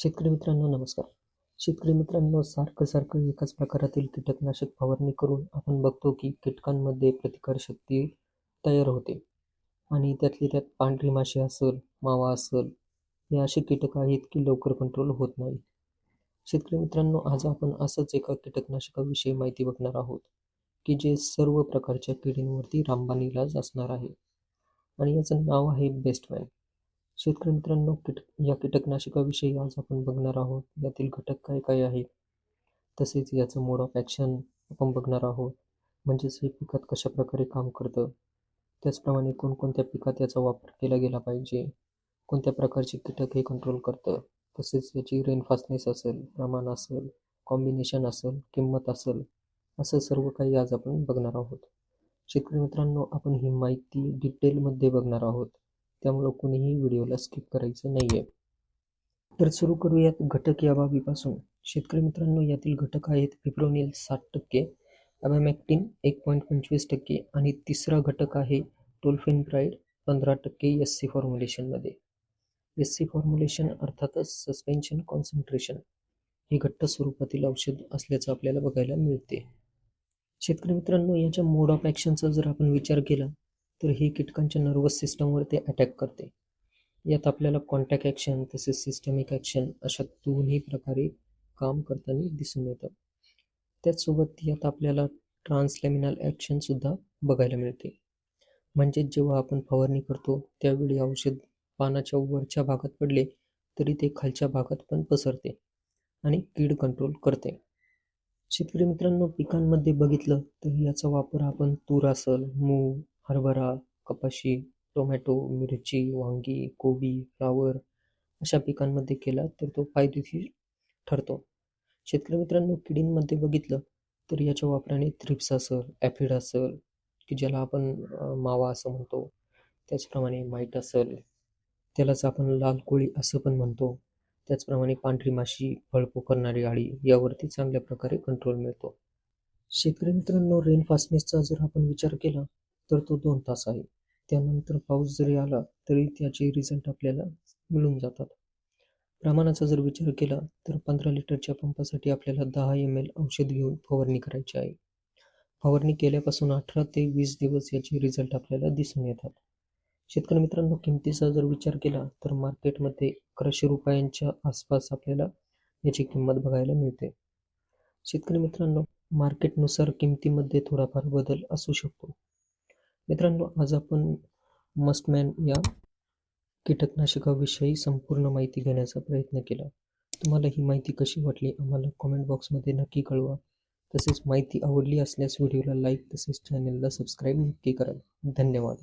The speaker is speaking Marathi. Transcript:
शेतकरी मित्रांनो नमस्कार. शेतकरी मित्रांनो सारखं सारखं एकाच प्रकारातील कीटकनाशक फवारणी करून आपण बघतो की कीटकांमध्ये प्रतिकारशक्ती तयार होते. आणि त्यातली त्यात पांढरी माशी असेल मावा असेल हे असे कीटक आहेत की लवकर कंट्रोल होत नाही शेतकरी मित्रांनो आज आपण असंच एका कीटकनाशकाविषयी माहिती बघणार आहोत की जे सर्व प्रकारच्या किडींवरती रामबाण इलाज असणार आहे. आणि याचं नाव आहे बेस्टमॅन शेतकरी मित्रांनो कीटक या कीटकनाशकाविषयी आज आपण बघणार आहोत. यातील घटक काय काय आहेत? तसेच याचं मोड ऑफ ॲक्शन आपण बघणार आहोत. म्हणजेच हे पिकात कशा प्रकारे काम करतं? त्याचप्रमाणे कोणकोणत्या पिकात याचा वापर केला गेला पाहिजे? कोणत्या प्रकारचे कीटक हे कंट्रोल करतं? तसेच याची रेनफास्टनेस असेल प्रमाण असेल कॉम्बिनेशन असेल किंमत असेल असं सर्व काही आज आपण बघणार आहोत. शेतकरी मित्रांनो आपण ही माहिती डिटेलमध्ये बघणार आहोत. त्यामुळं कोणीही व्हिडिओला स्किप करायचं नाही आहे तर सुरू करूयात घटक या बाबीपासून. शेतकरी मित्रांनो यातील घटक आहेत फिप्रोनिल साठ टक्के अबॅमॅक्टिन एक पॉईंट पंचवीस टक्के आणि तिसरा घटक आहे टोलफिन प्राईड पंधरा टक्के एस सी फॉर्म्युलेशनमध्ये एस सी फॉर्म्युलेशन अर्थातच सस्पेन्शन कॉन्सन्ट्रेशन हे घट्ट स्वरूपातील औषध असल्याचं आपल्याला बघायला मिळते. शेतकरी मित्रांनो याच्या मोड ऑफ ॲक्शनचा जर आपण विचार केला तर ही कीटकांच्या नर्वस सिस्टमवर ते अटॅक करते. यात आपल्याला कॉन्टॅक्ट ॲक्शन तसेच सिस्टमिक ॲक्शन अशा दोन्ही प्रकारे काम करताना दिसून येतं. त्याचसोबत यात आपल्याला ट्रान्सलेमिनल ॲक्शनसुद्धा बघायला मिळते. म्हणजे जेव्हा आपण फवारणी करतो त्यावेळी औषध पानाच्या वरच्या भागात पडले तरी ते खालच्या भागात पण पसरते आणि कीड कंट्रोल करते. शेतकरी मित्रांनो पिकांमध्ये बघितलं तर याचा वापर आपण तूर असल मूग हरभरा कपाशी टोमॅटो मिरची वांगी कोबी फ्लावर अशा पिकांमध्ये केला तर तो फायदेशीर ठरतो. शेतकरी मित्रांनो किडींमध्ये बघितलं तर याच्या वापराने थ्रिप्स असेल ॲफिड असेल की ज्याला आपण मावा असं म्हणतो त्याचप्रमाणे माईट असेल त्यालाच आपण लाल कोळी असं पण म्हणतो. त्याचप्रमाणे पांढरी माशी फळपो करणारी आळी यावरती चांगल्या प्रकारे कंट्रोल मिळतो. शेतकरी मित्रांनो रेन फास्टनेसचा जर आपण विचार केला तर तो दोन तास आहे. त्यानंतर पाऊस जरी आला तरी त्याचे रिझल्ट आपल्याला मिळून जातात. प्रमाणाचा जर विचार केला तर पंधरा लिटरच्या पंपासाठी आपल्याला दहा एम एल औषध घेऊन फवारणी करायची आहे. फवारणी केल्यापासून अठरा ते वीस दिवस याचे रिझल्ट आपल्याला दिसून येतात. शेतकरी मित्रांनो किमतीचा जर विचार केला तर मार्केटमध्ये अकराशे रुपयांच्या आसपास आपल्याला याची किंमत बघायला मिळते. शेतकरी मित्रांनो मार्केटनुसार किमतीमध्ये थोडाफार बदल असू शकतो. मित्रांनो आज आपण मस्टमॅन या कीटकनाशकाविषयी संपूर्ण माहिती घेण्याचा प्रयत्न केला. तुम्हाला ही माहिती कशी वाटली आम्हाला कॉमेंट बॉक्समध्ये नक्की कळवा. तसेच माहिती आवडली असल्यास व्हिडिओला लाईक तसेच चॅनलला सबस्क्राईब नक्की करा. धन्यवाद.